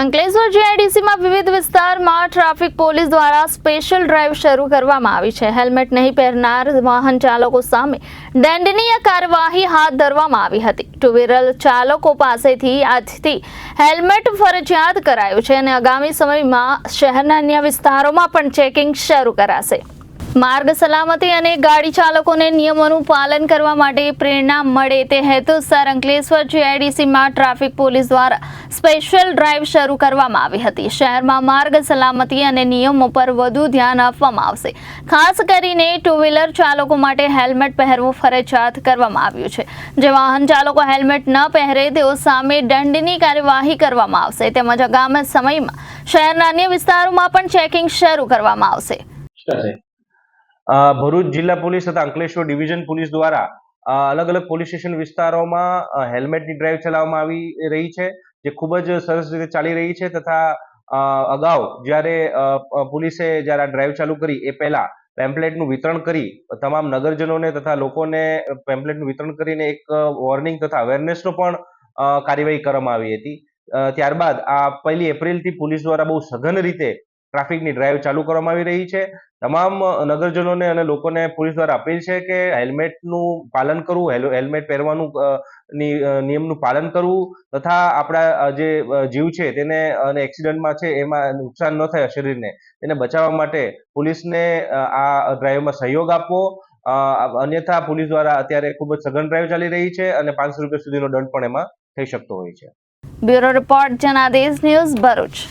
અંકલેશ્વર જીઆઈડીસીમાં વિવિધ વિસ્તારમાં ટ્રાફિક પોલીસ દ્વારા સ્પેશિયલ ડ્રાઈવ શરૂ કરવામાં આવી છે. હેલ્મેટ નહીં પહેરનાર વાહન ચાલકો સામે દંડનીય કાર્યવાહી હાથ ધરવામાં આવી હતી. ટુ વ્હીલર ચાલકો પાસેથી આજથી હેલ્મેટ ફરજિયાત કરાયું છે અને આગામી સમયમાં શહેરના અન્ય વિસ્તારોમાં પણ ચેકિંગ શરૂ કરાશે. માર્ગ સલામતી અને ગાડી ચાલકોને નિયમોનું પાલન કરવા માટે પ્રેરણા મળે તે હેતુસર અંકલેશ્વર જીઆઈડીસીમાં ટ્રાફિક પોલીસ દ્વારા સ્પેશિયલ ડ્રાઈવ શરૂ કરવામાં આવી હતી. શહેરમાં માર્ગ સલામતી અને નિયમો પર વધુ ધ્યાન આપવામાં આવશે. ખાસ કરીને ટુ વ્હીલર ચાલકો માટે હેલ્મેટ પહેરવું ફરજિયાત કરવામાં આવ્યું છે. જે વાહન ચાલકો હેલ્મેટ ન પહેરે તેઓ સામે દંડની કાર્યવાહી કરવામાં આવશે. તેમજ આગામી સમયમાં શહેરના અન્ય વિસ્તારોમાં પણ ચેકિંગ શરૂ કરવામાં આવશે. ભરૂચ જિલ્લા પોલીસ તથા અંકલેશ્વર ડિવિઝન પોલીસ દ્વારા અલગ અલગ પોલીસ સ્ટેશન વિસ્તારોમાં હેલ્મેટની ડ્રાઈવ ચલાવવામાં આવી રહી છે, જે ખૂબ જ સરસ રીતે ચાલી રહી છે તથા અગાઉ જ્યારે પોલીસે જ્યારે આ ડ્રાઈવ ચાલુ કરી એ પહેલા પેમ્પલેટનું વિતરણ કરી, તમામ નગરજનોને તથા લોકોને પેમ્પલેટનું વિતરણ કરીને એક વોર્નિંગ તથા અવેરનેસનો પણ કાર્યવાહી કરવામાં આવી હતી. ત્યારબાદ આ પહેલી એપ્રિલથી પોલીસ દ્વારા બહુ સઘન રીતે ટ્રાફિકની ડ્રાઈવ ચાલુ કરવામાં આવી રહી છે. તમામ નગરજનોને અને લોકોને પોલીસ દ્વારા અપીલ છે કે હેલ્મેટનું પાલન કરવું હેલ્મેટ પહેરવાનું નિયમનું પાલન કરવું તથા આપણા જે જીવ છે તેને અને એક્સિડન્ટમાં છે એમાં નુકસાન ન થાય શરીરને, તેને બચાવવા માટે પોલીસને આ ડ્રાઈવમાં સહયોગ આપવો. અન્યથા પોલીસ દ્વારા અત્યારે ખૂબ જ સઘન ડ્રાઈવ ચાલી રહી છે અને પાંચસો રૂપિયા સુધીનો દંડ પણ એમાં થઈ શકતો હોય છે. Bureau report, Janadesh news Bharuch.